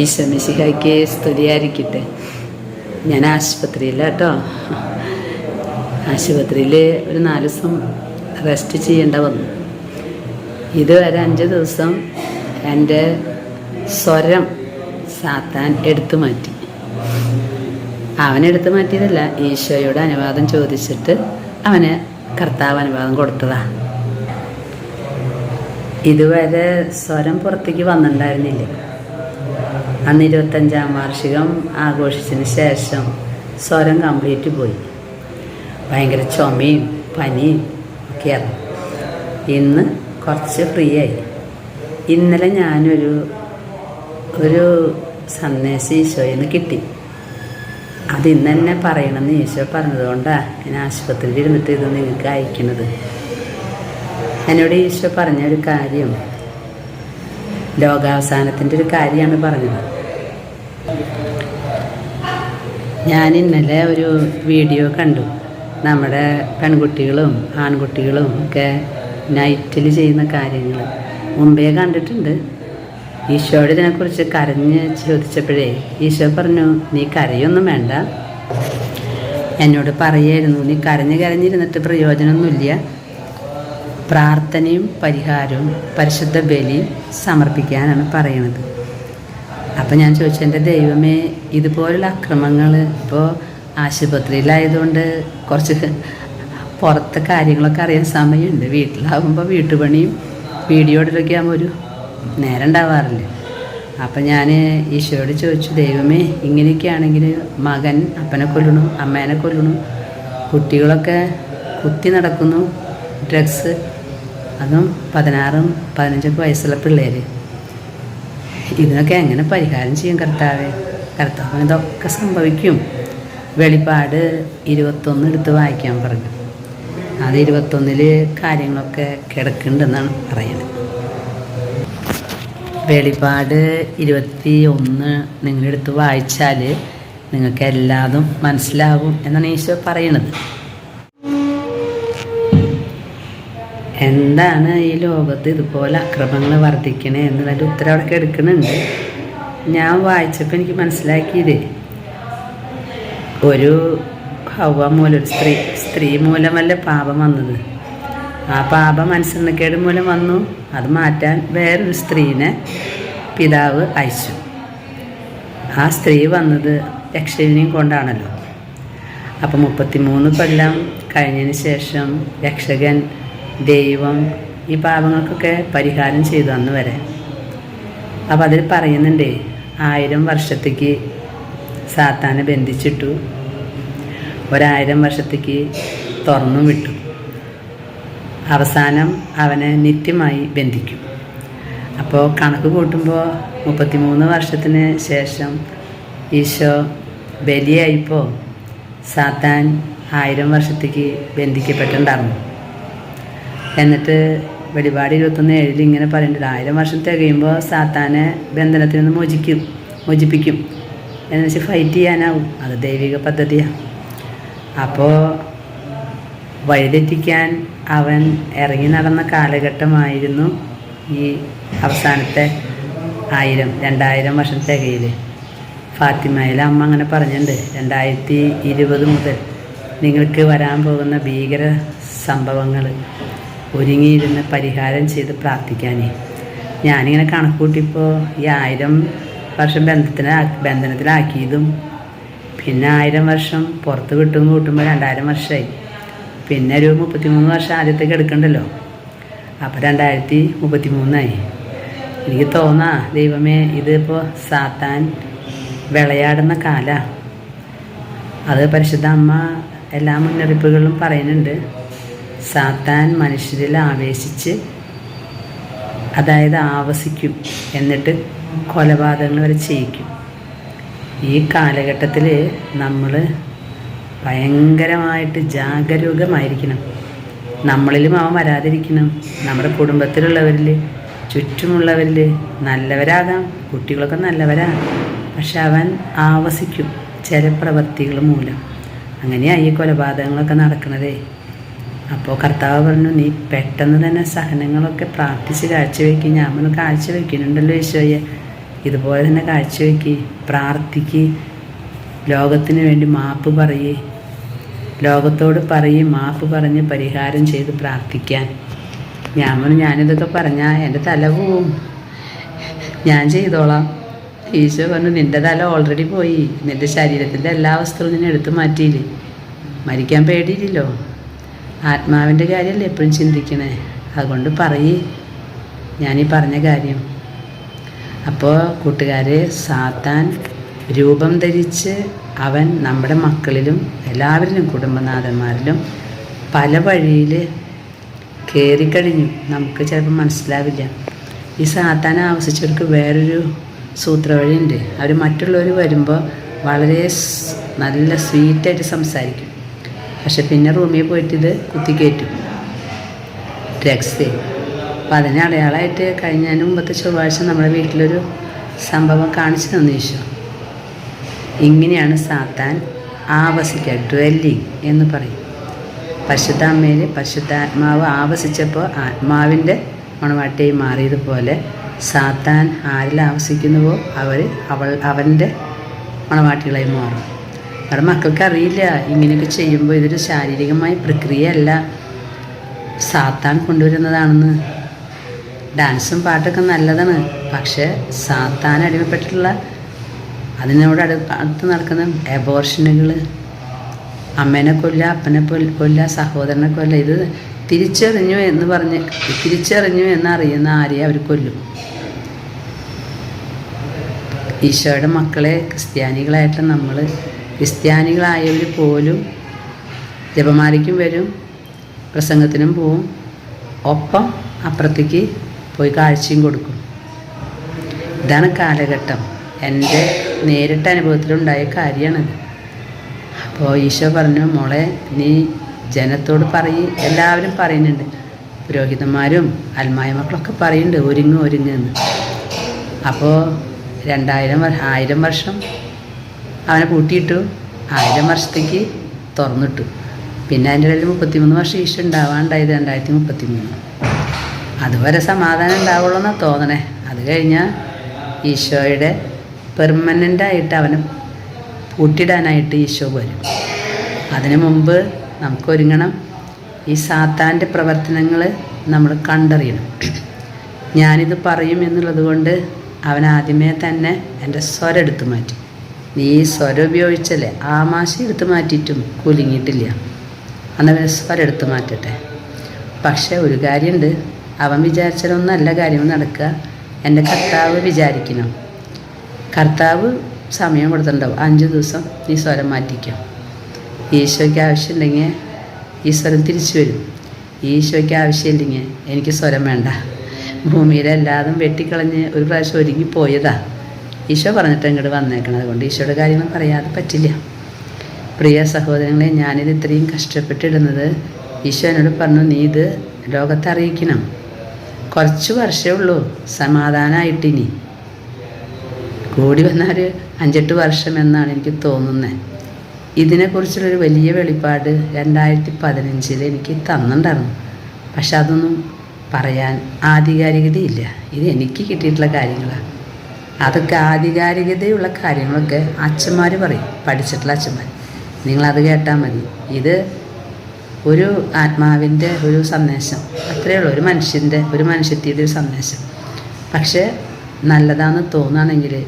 ഈശമിശിഹായ്ക്ക് സ്തുതിയായിരിക്കട്ടെ. ഞാൻ ആശുപത്രിയിലാട്ടോ ആശുപത്രിയിൽ ഒരു നാല് ദിവസം റെസ്റ്റ് ചെയ്യേണ്ട വന്നു. ഇതുവരെ അഞ്ച് ദിവസം എന്റെ സ്വരം സാത്താൻ എടുത്തു മാറ്റി. അവനെടുത്തു മാറ്റിയതല്ല ഈശോയോട് അനുവാദം ചോദിച്ചിട്ട് അവന് കർത്താവ് അനുവാദം കൊടുത്തതാ ഇതുവരെ സ്വരം പുറത്തേക്ക് വന്നിട്ടുണ്ടായിരുന്നില്ല. അന്ന് ഇരുപത്തഞ്ചാം വാർഷികം ആഘോഷിച്ചതിന് ശേഷം സ്വരം കംപ്ലീറ്റ് പോയി. ഭയങ്കര ചുമയും പനിയും ഒക്കെയായിരുന്നു ഇന്ന് കുറച്ച് ഫ്രീ ആയി. ഇന്നലെ ഞാനൊരു ഒരു സന്ദേശം ഈശോയിൽ നിന്ന് കിട്ടി. അത് ഇന്ന് തന്നെ പറയണമെന്ന് ഈശോ പറഞ്ഞതുകൊണ്ടാണ് ഞാൻ ആശുപത്രിയിൽ ഇരുന്നിട്ട് ഇത് നിങ്ങൾക്ക് അയക്കുന്നത് എന്നോട് ഈശോ പറഞ്ഞ ഒരു കാര്യം. ലോകാവസാനത്തിന്റെ ഒരു കാര്യമാണ് പറഞ്ഞത്. ഞാൻ ഇന്നലെ ഒരു വീഡിയോ കണ്ടു. നമ്മുടെ പെൺകുട്ടികളും ആൺകുട്ടികളും ഒക്കെ നൈറ്റിൽ ചെയ്യുന്ന കാര്യങ്ങൾ. മുമ്പേ കണ്ടിട്ടുണ്ട്. ഈശോയോട് ഇതിനെക്കുറിച്ച് കരഞ്ഞ് ചോദിച്ചപ്പോഴേ ഈശോ പറഞ്ഞു നീ കരയൊന്നും വേണ്ട. എന്നോട് പറയായിരുന്നു നീ കരഞ്ഞ് കരഞ്ഞിരുന്നിട്ട് പ്രയോജനമൊന്നുമില്ല. പ്രാർത്ഥനയും പരിഹാരവും പരിശുദ്ധ ബലിയും സമർപ്പിക്കാനാണ് പറയുന്നത്. അപ്പം ഞാൻ ചോദിച്ചു എന്റെ ദൈവമേ ഇതുപോലുള്ള അക്രമങ്ങൾ ഇപ്പോൾ ആശുപത്രിയിലായതുകൊണ്ട് കുറച്ച് പുറത്തെ കാര്യങ്ങളൊക്കെ അറിയാൻ സമയമുണ്ട്. വീട്ടിലാകുമ്പോൾ വീട്ടുപണിയും വീഡിയോ ഇടലൊക്കെ ആകുമ്പോൾ ഒരു നേരം ഉണ്ടാവാറില്ല? അപ്പം ഞാൻ ഈശോയോട് ചോദിച്ചു ദൈവമേ ഇങ്ങനെയൊക്കെ ആണെങ്കിൽ മകൻ അപ്പനെ കൊല്ലണു അമ്മേനെ കൊല്ലണു കുട്ടികളൊക്കെ കുത്തി നടക്കുന്നു ഡ്രഗ്സ് അതും പതിനാറും പതിനഞ്ചൊക്കെ വയസ്സുള്ള പിള്ളേർ ഇതിനൊക്കെ എങ്ങനെ പരിഹാരം ചെയ്യും കർത്താവെ? കർത്താവ് ഇതൊക്കെ സംഭവിക്കും. വെളിപ്പാട് ഇരുപത്തൊന്ന് എടുത്ത് വായിക്കാൻ പറഞ്ഞു. അത് ഇരുപത്തൊന്നിൽ കാര്യങ്ങളൊക്കെ കിടക്കുന്നുണ്ടെന്നാണ് പറയുന്നത്. വെളിപ്പാട് ഇരുപത്തി ഒന്ന് നിങ്ങളെടുത്ത് വായിച്ചാൽ നിങ്ങൾക്ക് എല്ലാതും മനസ്സിലാകും എന്നാണ് ഈശോ പറയണത് എന്താണ് ഈ ലോകത്ത് ഇതുപോലെ അക്രമങ്ങൾ വർദ്ധിക്കണേ എന്നുള്ളൊരു ഉത്തരം അവിടെ എടുക്കുന്നുണ്ട്. ഞാൻ വായിച്ചപ്പോൾ എനിക്ക് മനസ്സിലാക്കിയത് ഒരു ഹവ മൂലം സ്ത്രീ സ്ത്രീ മൂലമല്ല പാപം വന്നത്. ആ പാപം മനസ്സിനക്കേട് മൂലം വന്നു. അത് മാറ്റാൻ വേറൊരു സ്ത്രീനെ പിതാവ് അയച്ചു. ആ സ്ത്രീ വന്നത് രക്ഷകനെയും കൊണ്ടാണല്ലോ. അപ്പം മുപ്പത്തിമൂന്ന് കൊല്ലം കഴിഞ്ഞതിന് ശേഷം രക്ഷകൻ ദൈവം ഈ പാപങ്ങൾക്കൊക്കെ പരിഹാരം ചെയ്തു അന്ന് വരെ. അപ്പോൾ അതിൽ പറയുന്നുണ്ട് ആയിരം വർഷത്തേക്ക് സാത്താനെ ബന്ധിച്ചിട്ടു. ഒരായിരം വർഷത്തേക്ക് തുറന്നു വിട്ടു. അവസാനം അവനെ നിത്യമായി ബന്ധിക്കും. അപ്പോൾ കണക്ക് കൂട്ടുമ്പോൾ മുപ്പത്തിമൂന്ന് വർഷത്തിന് ശേഷം ഈശോ ബലിയായിപ്പോൾ സാത്താൻ ആയിരം വർഷത്തേക്ക് ബന്ധിക്കപ്പെട്ടിട്ടുണ്ടായിരുന്നു. എന്നിട്ട് വെളിപാട് ഇരുപത്തൊന്ന് ഏഴിൽ ഇങ്ങനെ പറയുന്നുണ്ട് ആയിരം വർഷം തികയുമ്പോൾ സാത്താനെ ബന്ധനത്തിൽ നിന്ന് മോചിക്കും മോചിപ്പിക്കും. എന്ന് വെച്ചാൽ ഫൈറ്റ് ചെയ്യാനാവും. അത് ദൈവിക പദ്ധതിയാണ് അപ്പോൾ വഴിതെറ്റിക്കാൻ അവൻ ഇറങ്ങി നടന്ന കാലഘട്ടമായിരുന്നു ഈ അവസാനത്തെ ആയിരം രണ്ടായിരം വർഷം തികയിൽ ഫാത്തിമയിലെ അമ്മ അങ്ങനെ പറഞ്ഞിട്ടുണ്ട് രണ്ടായിരത്തി ഇരുപത് മുതൽ നിങ്ങൾക്ക് വരാൻ പോകുന്ന ഭീകര സംഭവങ്ങൾ ഒരുങ്ങിയിരുന്ന് പരിഹാരം ചെയ്ത് പ്രാർത്ഥിക്കാനേ ഞാനിങ്ങനെ കണക്കൂട്ടിപ്പോൾ ഈ ആയിരം വർഷം ബന്ധത്തിന് ബന്ധനത്തിലാക്കിയതും പിന്നെ ആയിരം വർഷം പുറത്ത് വിട്ടും കൂട്ടുമ്പോൾ രണ്ടായിരം വർഷമായി പിന്നെ ഒരു മുപ്പത്തിമൂന്ന് വർഷം ആദ്യത്തേക്ക് എടുക്കണ്ടല്ലോ. അപ്പോൾ രണ്ടായിരത്തി മുപ്പത്തി മൂന്നായി എനിക്ക് തോന്നാ ദൈവമേ ഇതിപ്പോൾ സാത്താൻ വിളയാടുന്ന കാല. അത് പരിശുദ്ധ അമ്മ എല്ലാ മുന്നറിയിപ്പുകളിലും പറയുന്നുണ്ട്. സാത്താൻ മനുഷ്യരിൽ ആവേശിച്ച് അതായത് ആവസിക്കും എന്നിട്ട് കൊലപാതകങ്ങൾ വരെ ചെയ്യിക്കും. ഈ കാലഘട്ടത്തിൽ നമ്മൾ ഭയങ്കരമായിട്ട് ജാഗരൂകമായിരിക്കണം. നമ്മളിലും അവൻ വരാതിരിക്കണം. നമ്മുടെ കുടുംബത്തിലുള്ളവരിൽ ചുറ്റുമുള്ളവരിൽ നല്ലവരാകാം കുട്ടികളൊക്കെ നല്ലവരാണ്. പക്ഷെ അവൻ ആവസിക്കും ചില പ്രവൃത്തികൾ മൂലം. അങ്ങനെയാണ് ഈ കൊലപാതകങ്ങളൊക്കെ നടക്കണതേ. അപ്പോൾ കർത്താവ് പറഞ്ഞു നീ പെട്ടെന്ന് തന്നെ സഹനങ്ങളൊക്കെ പ്രാർത്ഥിച്ച് കാഴ്ചവെക്കി ഞാൻ പറഞ്ഞു കാഴ്ചവെക്കുന്നുണ്ടല്ലോ ഈശോയെ. ഇതുപോലെ തന്നെ കാഴ്ചവെക്കി പ്രാർത്ഥിക്ക്. ലോകത്തിന് വേണ്ടി മാപ്പ് പറയേ. ലോകത്തോട് പറയും. മാപ്പ് പറഞ്ഞ് പരിഹാരം ചെയ്ത് പ്രാർത്ഥിക്കാൻ. ഞാൻ പറഞ്ഞു ഞാനിതൊക്കെ പറഞ്ഞാൽ എന്റെ തല പോവും. ഞാൻ ചെയ്തോളാം. ഈശോ പറഞ്ഞു നിന്റെ തല ഓൾറെഡി പോയി. നിന്റെ ശരീരത്തിന്റെ എല്ലാ വസ്ത്രവും നിന്നെ എടുത്തു മാറ്റിയില്ലേ? മരിക്കാൻ പേടിയില്ലല്ലോ. ആത്മാവിന്റെ കാര്യമല്ലേ എപ്പോഴും ചിന്തിക്കണേ? അതുകൊണ്ട് പറയേ. ഞാനീ പറഞ്ഞ കാര്യം. അപ്പോൾ കൂട്ടുകാരെ സാത്താൻ രൂപം ധരിച്ച് അവൻ നമ്മുടെ മക്കളിലും എല്ലാവരിലും കുടുംബനാഥന്മാരിലും പല വഴിയിൽ കയറിക്കഴിഞ്ഞു നമുക്ക് ചിലപ്പോൾ മനസ്സിലാവില്ല. ഈ സാത്താൻ ആവശ്യിച്ചവർക്ക് വേറൊരു സൂത്രവഴിയുണ്ട്. അവർ മറ്റുള്ളവർ വരുമ്പോൾ വളരെ നല്ല സ്വീറ്റായിട്ട് സംസാരിക്കും. പക്ഷെ പിന്നെ റൂമിൽ പോയിട്ട് ഇത് കുത്തിക്കയറ്റും ഡ്രഗ്സ് അപ്പം അതിന് അടയാളമായിട്ട് കഴിഞ്ഞ മുമ്പത്തെ ചൊവ്വാഴ്ച നമ്മുടെ വീട്ടിലൊരു സംഭവം കാണിച്ചു തന്നു ഈശോ ഇങ്ങനെയാണ് സാത്താൻ ആവസിക്കുക ഡ്വെല്ലിങ് എന്ന് പറയും. പരിശുദ്ധ അമ്മയിൽ പരിശുദ്ധാത്മാവ് ആവസിച്ചപ്പോൾ ആത്മാവിന്റെ മണവാട്ടിയായി മാറിയതുപോലെ സാത്താൻ ആരിൽ ആവസിക്കുന്നുവോ അവർ അവൾ അവന്റെ മണവാട്ടികളായി മാറും. നമ്മുടെ മക്കൾക്ക് അറിയില്ല. ഇങ്ങനെയൊക്കെ ചെയ്യുമ്പോൾ ഇതൊരു ശാരീരികമായ പ്രക്രിയയല്ല. സാത്താൻ കൊണ്ടുവരുന്നതാണെന്ന്. ഡാൻസും പാട്ടൊക്കെ നല്ലതാണ്. പക്ഷേ സാത്താൻ അടിമപ്പെട്ടിട്ടുള്ള അതിനോട് അടു അടുത്ത് നടക്കുന്ന എബോർഷനുകൾ അമ്മേനെ കൊല്ല അപ്പനെ കൊല്ല സഹോദരനെ കൊല്ല ഇത് തിരിച്ചറിഞ്ഞു എന്ന് പറഞ്ഞ് തിരിച്ചറിഞ്ഞു എന്നറിയുന്ന ആരെയും അവർ കൊല്ലും. ഈശോയുടെ മക്കളെ ക്രിസ്ത്യാനികളായിട്ട് നമ്മൾ ക്രിസ്ത്യാനികളായവർ പോലും ജപമാലയ്ക്കും വരും പ്രസംഗത്തിനും പോവും. ഒപ്പം അപ്പുറത്തേക്ക് പോയി കാഴ്ചയും കൊടുക്കും. ഇതാണ് കാലഘട്ടം. എന്റെ നേരിട്ട അനുഭവത്തിലുണ്ടായ കാര്യമാണത് അപ്പോൾ ഈശോ പറഞ്ഞു മോളെ നീ ജനത്തോട് പറയ്. എല്ലാവരും പറയുന്നുണ്ട്. പുരോഹിതന്മാരും അൽമായ മക്കളൊക്കെ പറയുന്നുണ്ട് ഒരുങ്ങ് ഒരുങ്ങെന്ന് അപ്പോൾ രണ്ടായിരം ആയിരം വർഷം അവനെ കൂട്ടിയിട്ടു ആയിരം വർഷത്തേക്ക് തുറന്നിട്ടു. പിന്നെ അതിന്റെ ഇടയിൽ മുപ്പത്തിമൂന്ന് വർഷം ഈശോ ഉണ്ടാവാണ്ടായത് രണ്ടായിരത്തി മുപ്പത്തി മൂന്ന് അതുവരെ സമാധാനം ഉണ്ടാവുള്ളൂ എന്നാണ് തോന്നണേ. അത് കഴിഞ്ഞാൽ ഈശോയുടെ പെർമനന്റായിട്ട് അവനെ പൂട്ടിടാനായിട്ട് ഈശോ വരും. അതിനു മുമ്പ് നമുക്കൊരുങ്ങണം. ഈ സാത്താന്റെ പ്രവർത്തനങ്ങൾ നമ്മൾ കണ്ടറിയണം. ഞാനിത് പറയും എന്നുള്ളത് കൊണ്ട് അവൻ ആദ്യമേ തന്നെ എന്റെ സ്വരം എടുത്തു മാറ്റി. നീ സ്വരം ഉപയോഗിച്ചല്ലേ? ആമാശം എടുത്തു മാറ്റിയിട്ടും കുലുങ്ങിയിട്ടില്ല. അന്നവൻ സ്വരം എടുത്തു മാറ്റട്ടെ. പക്ഷേ ഒരു കാര്യമുണ്ട്. അവൻ വിചാരിച്ചാലൊന്നല്ല കാര്യം നടക്കുക. എന്റെ കർത്താവ് വിചാരിക്കണം. കർത്താവ് സമയം കൊടുത്തിട്ടുണ്ടാവും. അഞ്ച് ദിവസം നീ സ്വരം മാറ്റിക്കും. ഈശോയ്ക്ക് ആവശ്യമുണ്ടെങ്കിൽ ഈ സ്വരം തിരിച്ചു വരും. ഈശോയ്ക്ക് ആവശ്യമില്ലെങ്കിൽ എനിക്ക് സ്വരം വേണ്ട. ഭൂമിയിലെല്ലാതും വെട്ടിക്കളഞ്ഞ് ഒരു പ്രാവശ്യം ഒരുങ്ങി പോയതാ. ഈശോ പറഞ്ഞിട്ട് ഇങ്ങോട്ട് വന്നേക്കണം അതുകൊണ്ട് ഈശോയുടെ കാര്യങ്ങൾ പറയാതെ പറ്റില്ല. പ്രിയ സഹോദരങ്ങളെ ഞാനിത് ഇത്രയും കഷ്ടപ്പെട്ടിടുന്നത് ഈശോ എന്നോട് പറഞ്ഞു നീ ഇത് ലോകത്തെ അറിയിക്കണം. കുറച്ച് വർഷമേ ഉള്ളൂ സമാധാനമായിട്ടിനി കൂടി വന്നാൽ അഞ്ചെട്ട് വർഷം എന്നാണ് എനിക്ക് തോന്നുന്നത് ഇതിനെക്കുറിച്ചുള്ളൊരു വലിയ വെളിപ്പാട് രണ്ടായിരത്തി പതിനഞ്ചിൽ എനിക്ക് തന്നിട്ടുണ്ടായിരുന്നു. പക്ഷെ അതൊന്നും പറയാൻ ആധികാരികതയില്ല. ഇത് എനിക്ക് കിട്ടിയിട്ടുള്ള കാര്യങ്ങളാണ്. അതൊക്കെ ആധികാരികതയുള്ള കാര്യങ്ങളൊക്കെ അച്ഛന്മാർ പറയും. പഠിച്ചിട്ടുള്ള അച്ഛന്മാർ നിങ്ങളത് കേട്ടാൽ മതി. ഇത് ഒരു ആത്മാവിന്റെ ഒരു സന്ദേശം. അത്രയേ ഉള്ളൂ. ഒരു മനുഷ്യന്റെ ഒരു മനുഷ്യത്തിയുടെ ഒരു സന്ദേശം. പക്ഷേ നല്ലതാണെന്ന് തോന്നുകയാണെങ്കിൽ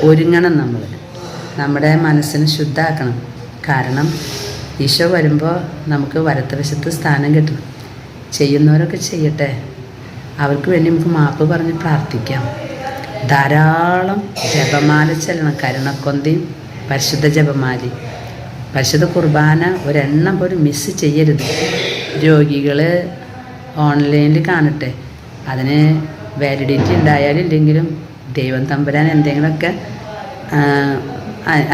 ഒരുങ്ങണം നമ്മൾ നമ്മുടെ മനസ്സിനെ ശുദ്ധാക്കണം. കാരണം ഈശോ വരുമ്പോൾ നമുക്ക് വരത്തവശത്ത് സ്ഥാനം കിട്ടണം. ചെയ്യുന്നവരൊക്കെ ചെയ്യട്ടെ. അവർക്ക് വേണ്ടി നമുക്ക് മാപ്പ് പറഞ്ഞ് പ്രാർത്ഥിക്കാം. ധാരാളം ജപമാല ചെല്ലണം. കരുണക്കൊന്തയും പരിശുദ്ധ ജപമാലി. പരിശുദ്ധ കുർബാന ഒരെണ്ണം പോലും മിസ് ചെയ്യരുത്. രോഗികൾ ഓൺലൈനിൽ കാണട്ടെ. അതിന് വാലിഡിറ്റി ഉണ്ടായാലും ഇല്ലെങ്കിലും ദൈവം തമ്പുരാൻ എന്തെങ്കിലുമൊക്കെ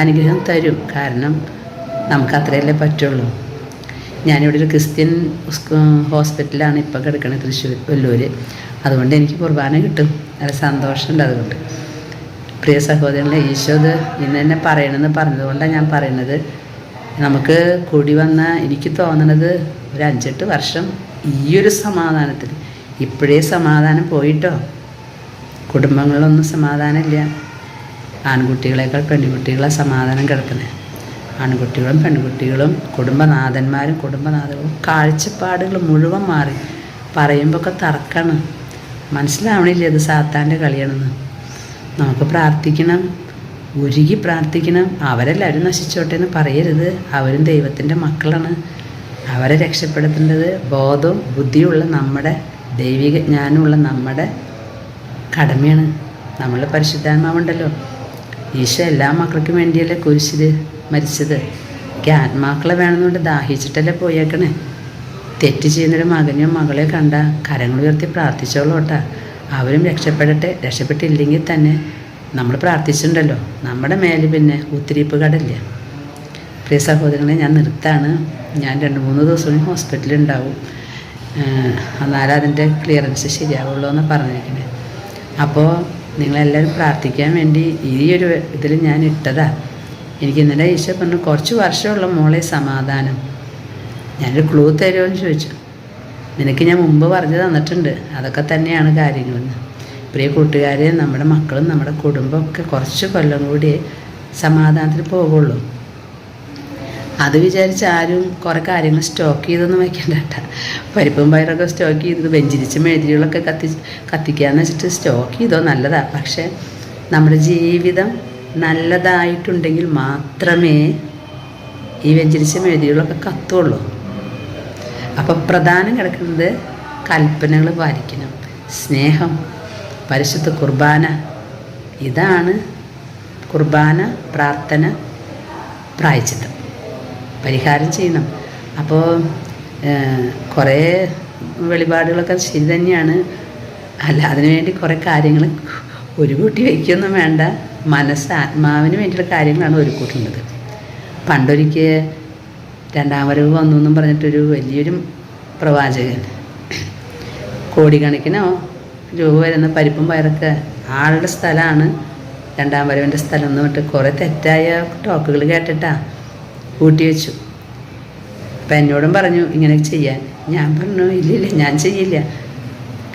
അനുഗ്രഹം തരും. കാരണം നമുക്ക് അത്രയല്ലേ പറ്റുള്ളൂ. ഞാനിവിടെ ഒരു ക്രിസ്ത്യൻ ഹോസ്പിറ്റലാണ് ഇപ്പോൾ കിടക്കുന്നത് തൃശ്ശൂർ വല്ലൂർ അതുകൊണ്ട് എനിക്ക് കുർബാന കിട്ടും. നല്ല സന്തോഷമുണ്ട് അതുകൊണ്ട്. പ്രിയ സഹോദരങ്ങളെ ഈശോ ഇത് ഇന്ന് തന്നെ പറയണമെന്ന് പറഞ്ഞതുകൊണ്ടാണ് ഞാൻ പറയുന്നത്. നമുക്ക് കൂടി വന്ന എനിക്ക് തോന്നണത് ഒരു അഞ്ചെട്ട് വർഷം ഈ ഒരു സമാധാനത്തിൽ. ഇപ്പോഴേ സമാധാനം പോയിട്ടോ? കുടുംബങ്ങളിലൊന്നും സമാധാനമില്ല. ആൺകുട്ടികളെക്കാൾ പെൺകുട്ടികളെ സമാധാനം കിടക്കുന്നത് ആൺകുട്ടികളും പെൺകുട്ടികളും കുടുംബനാഥന്മാരും കുടുംബനാഥകളും കാഴ്ചപ്പാടുകൾ മുഴുവൻ മാറി. പറയുമ്പോൾ ഒക്കെ തർക്കാണ്. മനസ്സിലാവണില്ല ഇത് സാത്താന്റെ കളിയാണെന്ന്. നമുക്ക് പ്രാർത്ഥിക്കണം. ഉരുകി പ്രാർത്ഥിക്കണം. അവരെല്ലാവരും നശിച്ചോട്ടെ എന്ന് പറയരുത്. അവരും ദൈവത്തിന്റെ മക്കളാണ്. അവരെ രക്ഷപ്പെടുത്തേണ്ടത് ബോധവും ബുദ്ധിയുമുള്ള നമ്മുടെ ദൈവിക ജ്ഞാനമുള്ള നമ്മുടെ കടമയാണ്. നമ്മൾ പരിശുദ്ധാത്മാവുണ്ടല്ലോ. ഈശോ എല്ലാ മക്കൾക്കും വേണ്ടിയല്ലേ കുരിശിൽ മരിച്ചത്. ആത്മാക്കളെ വേണമെന്നുകൊണ്ട് ദാഹിച്ചിട്ടല്ലേ പോയേക്കണേ. തെറ്റ് ചെയ്യുന്നൊരു മകനെയോ മകളെ കണ്ട കരങ്ങൾ ഉയർത്തി പ്രാർത്ഥിച്ചോളൂട്ടാ അവരും രക്ഷപ്പെടട്ടെ. രക്ഷപ്പെട്ടില്ലെങ്കിൽ തന്നെ നമ്മൾ പ്രാർത്ഥിച്ചിട്ടുണ്ടല്ലോ. നമ്മുടെ മേലെ പിന്നെ ഉത്തിരിപ്പ് കടല്ല. പ്രിയ സഹോദരങ്ങളെ ഞാൻ നിർത്താണ്. ഞാൻ രണ്ട് മൂന്ന് ദിവസം ഹോസ്പിറ്റലിൽ ഉണ്ടാവും. എന്നാലും അതിന്റെ ക്ലിയറൻസ് ശരിയാവുള്ളൂ എന്ന് പറഞ്ഞിരിക്കുന്നത് അപ്പോൾ നിങ്ങളെല്ലാവരും പ്രാർത്ഥിക്കാൻ വേണ്ടി ഈ ഒരു ഇതിൽ ഞാൻ ഇട്ടതാ. എനിക്ക് ഇന്നലെ ഈശോ പറഞ്ഞു കുറച്ച് വർഷമുള്ള മോളെ സമാധാനം. ഞാനൊരു ക്ലൂ തരുമോ എന്ന് ചോദിച്ചു. നിനക്ക് ഞാൻ മുമ്പ് പറഞ്ഞു തന്നിട്ടുണ്ട്. അതൊക്കെ തന്നെയാണ് കാര്യങ്ങളെന്ന് പ്രിയ കൂട്ടുകാരെ നമ്മുടെ മക്കളും നമ്മുടെ കുടുംബമൊക്കെ കുറച്ച് കൊല്ലം കൂടി സമാധാനത്തിൽ പോകുള്ളൂ. അത് വിചാരിച്ച് ആരും കുറേ കാര്യങ്ങൾ സ്റ്റോക്ക് ചെയ്തൊന്നും വെക്കണ്ട കേട്ടോ. പരിപ്പും പയറൊക്കെ സ്റ്റോക്ക് ചെയ്തത് വെഞ്ചിരിച്ച മെഴുതിരികളൊക്കെ കത്തി കത്തിക്കാന്ന് വെച്ചിട്ട് സ്റ്റോക്ക് ചെയ്തോ നല്ലതാണ് പക്ഷേ നമ്മുടെ ജീവിതം നല്ലതായിട്ടുണ്ടെങ്കിൽ മാത്രമേ ഈ വെഞ്ചരിച്ച മെഴുതികളൊക്കെ കത്തുള്ളൂ. അപ്പം പ്രധാനം കിടക്കുന്നത് കൽപ്പനകൾ പാലിക്കണം. സ്നേഹം പരിശുദ്ധ കുർബാന ഇതാണ് കുർബാന പ്രാർത്ഥന പ്രായച്ചിത്തം. പരിഹാരം ചെയ്യണം. അപ്പോൾ കുറേ വെളിപാടുകളൊക്കെ ശരി തന്നെയാണ്. അല്ല അതിനുവേണ്ടി കുറേ കാര്യങ്ങൾ ഒരു കൂട്ടി വയ്ക്കൊന്നും വേണ്ട. മനസ്സ് ആത്മാവിന് വേണ്ടിയുള്ള കാര്യങ്ങളാണ് ഒരു കൂട്ടുന്നത്. പണ്ടൊരിക്കൽ രണ്ടാം വരവ് വന്നു എന്നും പറഞ്ഞിട്ടൊരു വലിയൊരു പ്രവാചകൻ. കോടിക്കണക്കിനോ രൂപ വരുന്ന പരിപ്പും പയറൊക്കെ ആളുടെ സ്ഥലമാണ് രണ്ടാം വരവിന്റെ സ്ഥലം എന്ന് പറഞ്ഞിട്ട് കുറേ തെറ്റായ ടോക്കുകൾ കേട്ടിട്ടാ കൂട്ടി വെച്ചു. അപ്പം എന്നോടും പറഞ്ഞു ഇങ്ങനെ ചെയ്യാൻ. ഞാൻ പറഞ്ഞു ഇല്ലില്ല ഞാൻ ചെയ്യില്ല.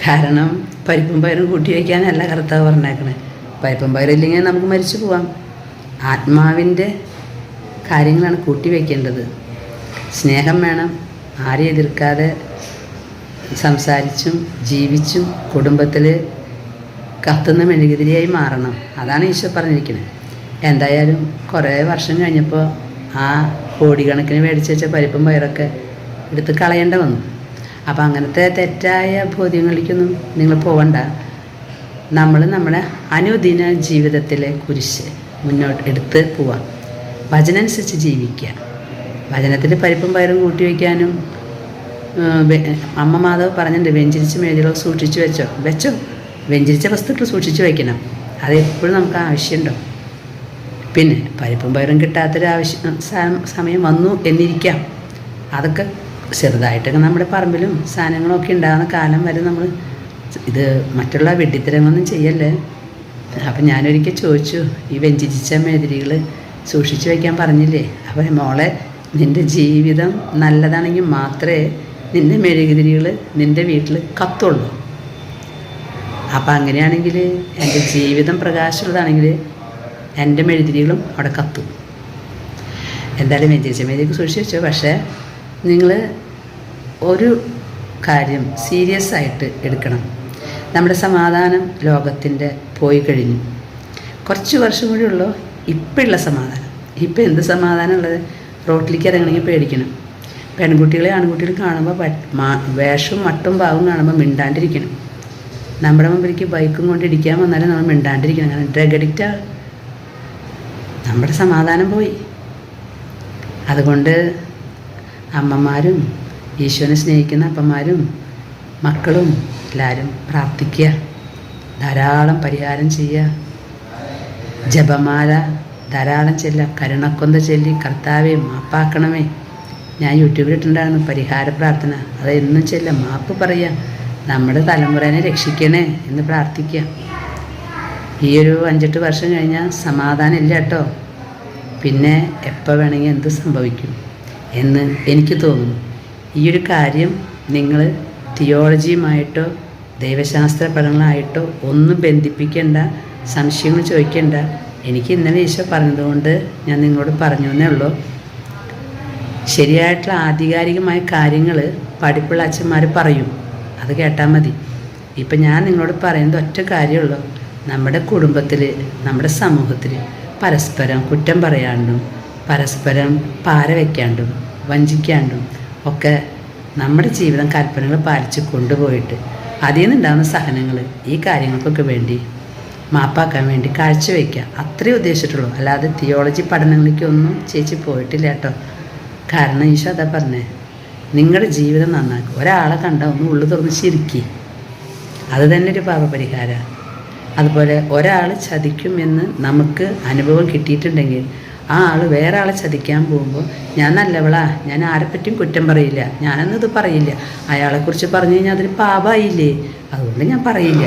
കാരണം പരിപ്പും പയറും കൂട്ടി വയ്ക്കാനല്ല കർത്താവ് പറഞ്ഞേക്കണേ. പരിപ്പും പയറില്ലെങ്കിൽ നമുക്ക് മരിച്ചു പോവാം. ആത്മാവിന്റെ കാര്യങ്ങളാണ് കൂട്ടി വയ്ക്കേണ്ടത് സ്നേഹം വേണം. ആരെയും എതിർക്കാതെ സംസാരിച്ചും ജീവിച്ചും കുടുംബത്തിൽ കത്തുന്ന മെഴുകുതിരിയായി മാറണം. അതാണ് ഈശോ പറഞ്ഞിരിക്കുന്നത് എന്തായാലും കുറേ വർഷം കഴിഞ്ഞപ്പോൾ ആ കോടിക്കണക്കിന് മേടിച്ച് വെച്ച പരിപ്പും പയറൊക്കെ എടുത്ത് കളയേണ്ട വന്നു. അപ്പോൾ അങ്ങനത്തെ തെറ്റായ ബോധ്യങ്ങളിലേക്കൊന്നും നിങ്ങൾ പോകണ്ട നമ്മൾ നമ്മുടെ അനുദിന ജീവിതത്തിലെ കുരിശ് മുന്നോട്ട് എടുത്ത് പോവാം. വചനനുസരിച്ച് ജീവിക്കുക. വചനത്തിൽ പരിപ്പും പയറും കൂട്ടി വയ്ക്കാനും അമ്മ മാധവ് പറഞ്ഞിട്ടുണ്ട് വെഞ്ചരിച്ച മേജുകൾ സൂക്ഷിച്ചു വെച്ചോ. വെച്ചോ. വെഞ്ചരിച്ച വസ്തുക്കൾ സൂക്ഷിച്ചു വയ്ക്കണം അത് എപ്പോഴും നമുക്ക് ആവശ്യമുണ്ടോ. പിന്നെ പരിപ്പും പയറും കിട്ടാത്തൊരു സമയം വന്നു എന്നിരിക്കാം. അതൊക്കെ ചെറുതായിട്ടൊക്കെ നമ്മുടെ പറമ്പിലും സാധനങ്ങളൊക്കെ ഉണ്ടാകുന്ന കാലം വരെ നമ്മൾ ഇത് മറ്റുള്ള വെട്ടിത്തരങ്ങളൊന്നും ചെയ്യല്ലേ? അപ്പം ഞാനൊരിക്കൽ ചോദിച്ചു ഈ വെഞ്ചിരിച്ച മേതിരികൾ സൂക്ഷിച്ചു വയ്ക്കാൻ പറഞ്ഞില്ലേ? അപ്പം മോളെ നിന്റെ ജീവിതം നല്ലതാണെങ്കിൽ മാത്രമേ നിന്റെ മെഴുകുതിരികൾ നിന്റെ വീട്ടിൽ കത്തുള്ളൂ. അപ്പം അങ്ങനെയാണെങ്കിൽ എന്റെ ജീവിതം പ്രകാശമുള്ളതാണെങ്കിൽ എന്റെ മെഴുതിരികളും അവിടെ കത്തും. എന്തായാലും മെഴുതിരിച്ച മെഴുതിക്ക് സൂക്ഷിച്ച് വെച്ചോ. പക്ഷേ നിങ്ങൾ ഒരു കാര്യം സീരിയസ് ആയിട്ട് എടുക്കണം. നമ്മുടെ സമാധാനം ലോകത്തിന്റെ പോയി കഴിഞ്ഞു. കുറച്ച് വർഷം കൂടി ഉള്ളൂ. ഇപ്പോഴുള്ള സമാധാനം. ഇപ്പം എന്ത് സമാധാനം ഉള്ളത്? റോട്ടിലേക്ക് ഇറങ്ങണമെങ്കിൽ പേടിക്കണം. പെൺകുട്ടികളെ ആൺകുട്ടികളും കാണുമ്പോൾ വേഷവും മട്ടും ഭാവം കാണുമ്പോൾ മിണ്ടാണ്ടിരിക്കണം. നമ്മുടെ മുമ്പിലേക്ക് ബൈക്കും കൊണ്ട് ഇടിക്കാൻ വന്നാലും നമ്മൾ മിണ്ടാണ്ടിരിക്കണം. കാരണം ഡ്രഗ് അഡിക്റ്റാ നമ്മുടെ സമാധാനം പോയി. അതുകൊണ്ട് അമ്മമാരും ഈശോനെ സ്നേഹിക്കുന്ന അപ്പന്മാരും മക്കളും എല്ലാവരും പ്രാർത്ഥിക്കുക. ധാരാളം പരിഹാരം ചെയ്യുക. ജപമാല ധാരാളം ചെല്ലാം കരുണക്കൊന്ത ചൊല്ലി കർത്താവെ മാപ്പാക്കണമേ. ഞാൻ യൂട്യൂബിൽ ഇട്ടിട്ടുണ്ടായിരുന്നു പരിഹാര പ്രാർത്ഥന. അത് എന്നും ചെല്ല മാപ്പ് പറയാം. നമ്മുടെ തലമുറനെ രക്ഷിക്കണേ എന്ന് പ്രാർത്ഥിക്കുക ഈ ഒരു അഞ്ചെട്ട് വർഷം കഴിഞ്ഞാൽ സമാധാനം ഇല്ല കേട്ടോ. പിന്നെ എപ്പോൾ വേണമെങ്കിൽ എന്ത് സംഭവിക്കും എന്ന് എനിക്ക് തോന്നുന്നു. ഈ ഒരു കാര്യം നിങ്ങൾ തിയോളജിയുമായിട്ടോ ദൈവശാസ്ത്ര പഠനങ്ങളായിട്ടോ ഒന്നും ബന്ധിപ്പിക്കേണ്ട സംശയങ്ങൾ ചോദിക്കേണ്ട. എനിക്ക് ഇന്നലെ ഈശോ പറഞ്ഞതുകൊണ്ട് ഞാൻ നിങ്ങളോട് പറഞ്ഞു എന്നേ ഉള്ളൂ. ശരിയായിട്ടുള്ള ആധികാരികമായ കാര്യങ്ങൾ പഠിപ്പുള്ള അച്ഛന്മാർ പറയും. അത് കേട്ടാൽ മതി. ഇപ്പം ഞാൻ നിങ്ങളോട് പറയുന്നത് ഒറ്റ കാര്യമുള്ളൂ. നമ്മുടെ കുടുംബത്തിൽ നമ്മുടെ സമൂഹത്തിൽ പരസ്പരം കുറ്റം പറയാണ്ടും പരസ്പരം പാര വയ്ക്കാണ്ടും വഞ്ചിക്കാണ്ടും ഒക്കെ നമ്മുടെ ജീവിതം കൽപ്പനകൾ പാലിച്ച് കൊണ്ടുപോയിട്ട് അതിൽ നിന്നുണ്ടാകുന്ന സഹനങ്ങൾ ഈ കാര്യങ്ങൾക്കൊക്കെ വേണ്ടി മാപ്പാക്കാൻ വേണ്ടി കാഴ്ചവെക്കുക അത്രേ ഉദ്ദേശിച്ചിട്ടുള്ളൂ. അല്ലാതെ തിയോളജി പഠനങ്ങളിലേക്കൊന്നും ചേച്ചി പോയിട്ടില്ല കേട്ടോ. കാരണം ഈശോ അതാ പറഞ്ഞേ നിങ്ങളുടെ ജീവിതം നന്നാക്കുക ഒരാളെ കണ്ട ഒന്ന് ഉള്ളു തുറന്ന് ചിരിക്കി. അത് തന്നെ ഒരു പാപപരിഹാരമാണ് അതുപോലെ ഒരാൾ ചതിക്കും എന്ന് നമുക്ക് അനുഭവം കിട്ടിയിട്ടുണ്ടെങ്കിൽ ആ ആൾ വേറെ ആളെ ചതിക്കാൻ പോകുമ്പോൾ ഞാൻ നല്ലവളാ ഞാൻ ആരെപ്പറ്റിയും കുറ്റം പറയില്ല ഞാനൊന്നും പറയില്ല. അയാളെക്കുറിച്ച് പറഞ്ഞു കഴിഞ്ഞാൽ അതൊരു പാപമായില്ലേ അതുകൊണ്ട് ഞാൻ പറയില്ല.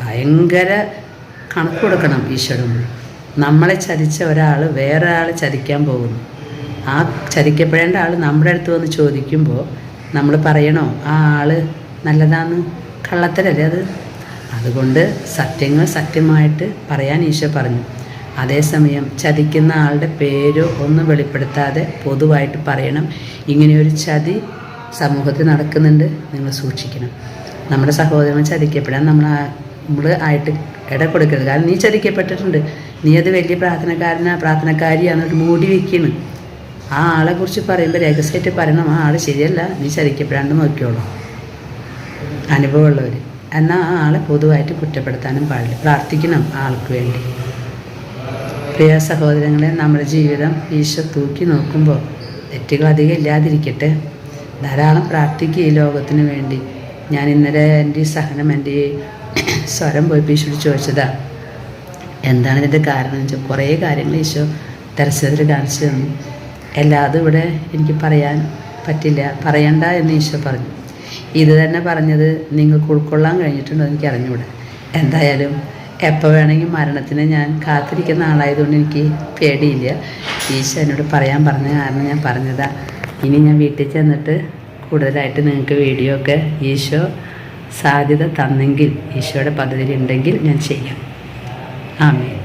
ഭയങ്കര കണക്ക് കൊടുക്കണം ഈശ്വരൻ. നമ്മളെ ചതിച്ച ഒരാൾ വേറെ ആൾ ചതിക്കാൻ പോകുന്നു. ആ ചതിക്കപ്പെടേണ്ട ആൾ നമ്മുടെ അടുത്ത് വന്ന് ചോദിക്കുമ്പോൾ നമ്മൾ പറയണോ ആ ആൾ നല്ലതാന്ന്? കള്ളത്തരല്ലേ അത്? അതുകൊണ്ട് സത്യങ്ങൾ സത്യമായിട്ട് പറയാൻ ഈശോ പറഞ്ഞു. അതേസമയം ചതിക്കുന്ന ആളുടെ പേരോ ഒന്നും വെളിപ്പെടുത്താതെ പൊതുവായിട്ട് പറയണം. ഇങ്ങനെയൊരു ചതി സമൂഹത്തിൽ നടക്കുന്നുണ്ട്. നിങ്ങൾ സൂക്ഷിക്കണം. നമ്മുടെ സഹോദരങ്ങൾ ചതിക്കപ്പെടാൻ നമ്മൾ നമ്മൾ ആയിട്ട് ഇട കൊടുക്കരുത് കാരണം നീ ചതിക്കപ്പെട്ടിട്ടുണ്ട്. നീ അത് വലിയ പ്രാർത്ഥനക്കാരനാ പ്രാർത്ഥനക്കാരിയാണ് ഒരു മൂടി വെക്കുന്നു ആ ആളെ കുറിച്ച് പറയുമ്പോൾ രഹസ്യമായിട്ട് പറയണം. ആ ആൾ ശരിയല്ല. നീ ചതിക്കപ്പെടാണ്ട് നോക്കിയോളൂ അനുഭവമുള്ളവർ എന്നാൽ ആ ആളെ പൊതുവായിട്ട് കുറ്റപ്പെടുത്താനും പാടില്ല. പ്രാർത്ഥിക്കണം ആൾക്ക് വേണ്ടി. പ്രിയ സഹോദരങ്ങളെ നമ്മുടെ ജീവിതം ഈശോ തൂക്കി നോക്കുമ്പോൾ തെറ്റുകൾ അധികം ഇല്ലാതിരിക്കട്ടെ. ധാരാളം പ്രാർത്ഥിക്കുക ഈ ലോകത്തിന് വേണ്ടി. ഞാൻ ഇന്നലെ എന്റെ സഹനം എന്റെ സ്വരം പോയി ഈശോട് ചോദിച്ചതാ എന്താണ് ഇതിന്റെ കാരണം? എന്ന് വെച്ചാൽ കുറേ കാര്യങ്ങൾ ഈശോ ദർശനത്തിൽ കാണിച്ചു തന്നു. എല്ലാതും ഇവിടെ എനിക്ക് പറയാൻ പറ്റില്ല പറയണ്ട എന്ന് ഈശോ പറഞ്ഞു. ഇത് തന്നെ പറഞ്ഞത് നിങ്ങൾക്ക് ഉൾക്കൊള്ളാൻ കഴിഞ്ഞിട്ടുണ്ടോ എനിക്ക് അറിഞ്ഞൂടെ എന്തായാലും എപ്പോൾ വേണമെങ്കിൽ മരണത്തിന് ഞാൻ കാത്തിരിക്കുന്ന ആളായതുകൊണ്ട് എനിക്ക് പേടിയില്ല. ഈശോ എന്നോട് പറയാൻ പറഞ്ഞ കാരണം ഞാൻ പറഞ്ഞതാ. ഇനി ഞാൻ വീട്ടിൽ ചെന്നിട്ട് കൂടുതലായിട്ട് നിങ്ങൾക്ക് വീഡിയോ ഒക്കെ ഈശോ സാധ്യത തന്നെങ്കിൽ ഈശോയുടെ പദ്ധതി ഉണ്ടെങ്കിൽ ഞാൻ ചെയ്യാം. ആമേ